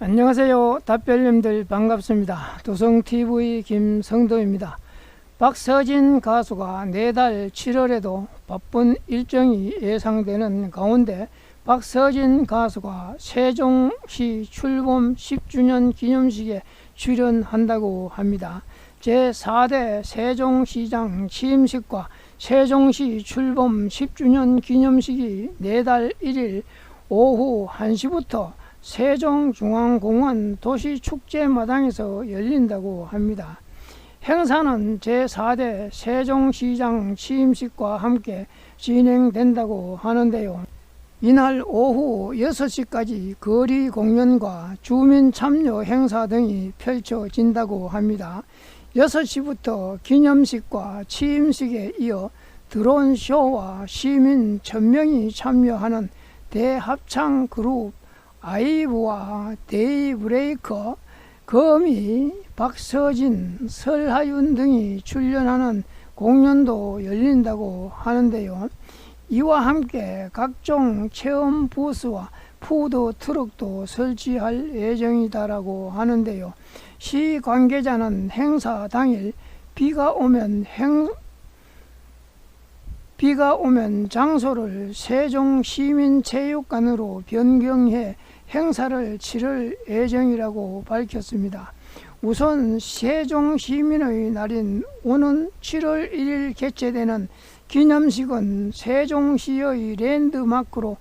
안녕하세요. 답변님들 반갑습니다. 도성TV 김성도입니다. 박서진 가수가 내달 7월에도 바쁜 일정이 예상되는 가운데 박서진 가수가 세종시 출범 10주년 기념식에 출연한다고 합니다. 제4대 세종시장 취임식과 세종시 출범 10주년 기념식이 내달 1일 오후 1시부터 세종중앙공원 도시축제마당에서 열린다고 합니다. 행사는 제4대 세종시장 취임식과 함께 진행된다고 하는데요. 이날 오후 6시까지 거리 공연과 주민 참여 행사 등이 펼쳐진다고 합니다. 6시부터 기념식과 취임식에 이어 드론 쇼와 시민 1000명이 참여하는 대합창 그룹 아이브와 데이브레이커, 거미, 박서진, 설하윤 등이 출연하는 공연도 열린다고 하는데요. 이와 함께 각종 체험 부스와 푸드 트럭도 설치할 예정이다라고 하는데요. 시 관계자는 행사 당일 비가 오면 행 비가 오면 장소를 세종시민체육관으로 변경해 행사를 치를 예정이라고 밝혔습니다. 우선 세종시민의 날인 오는 7월 1일 개최되는 기념식은 세종시의 랜드마크로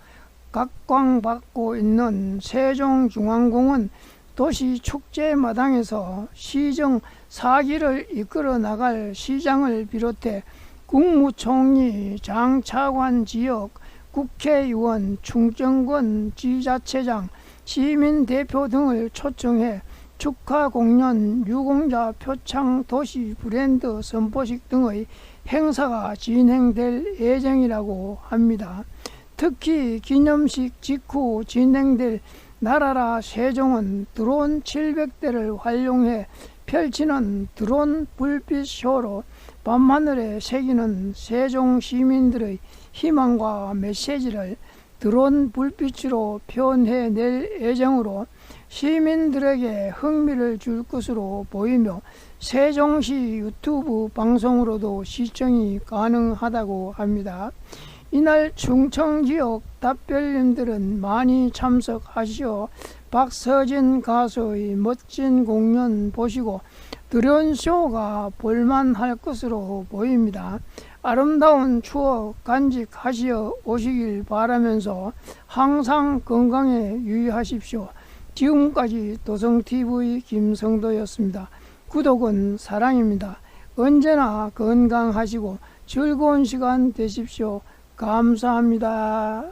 각광받고 있는 세종중앙공원 도시축제 마당에서 시정 4기를 이끌어 나갈 시장을 비롯해 국무총리, 장차관 지역, 국회의원, 충정권 지자체장, 시민대표 등을 초청해 축하 공연, 유공자 표창 도시 브랜드 선포식 등의 행사가 진행될 예정이라고 합니다. 특히 기념식 직후 진행될 나라라 세종은 드론 700대를 활용해 펼치는 드론 불빛 쇼로 밤하늘에 새기는 세종 시민들의 희망과 메시지를 드론 불빛으로 표현해낼 예정으로 시민들에게 흥미를 줄 것으로 보이며 세종시 유튜브 방송으로도 시청이 가능하다고 합니다. 이날 충청 지역 답변님들은 많이 참석하시어 박서진 가수의 멋진 공연 보시고 드론 쇼가 볼만할 것으로 보입니다. 아름다운 추억 간직하시어 오시길 바라면서 항상 건강에 유의하십시오. 지금까지 도성TV 김성도였습니다. 구독은 사랑입니다. 언제나 건강하시고 즐거운 시간 되십시오. 감사합니다.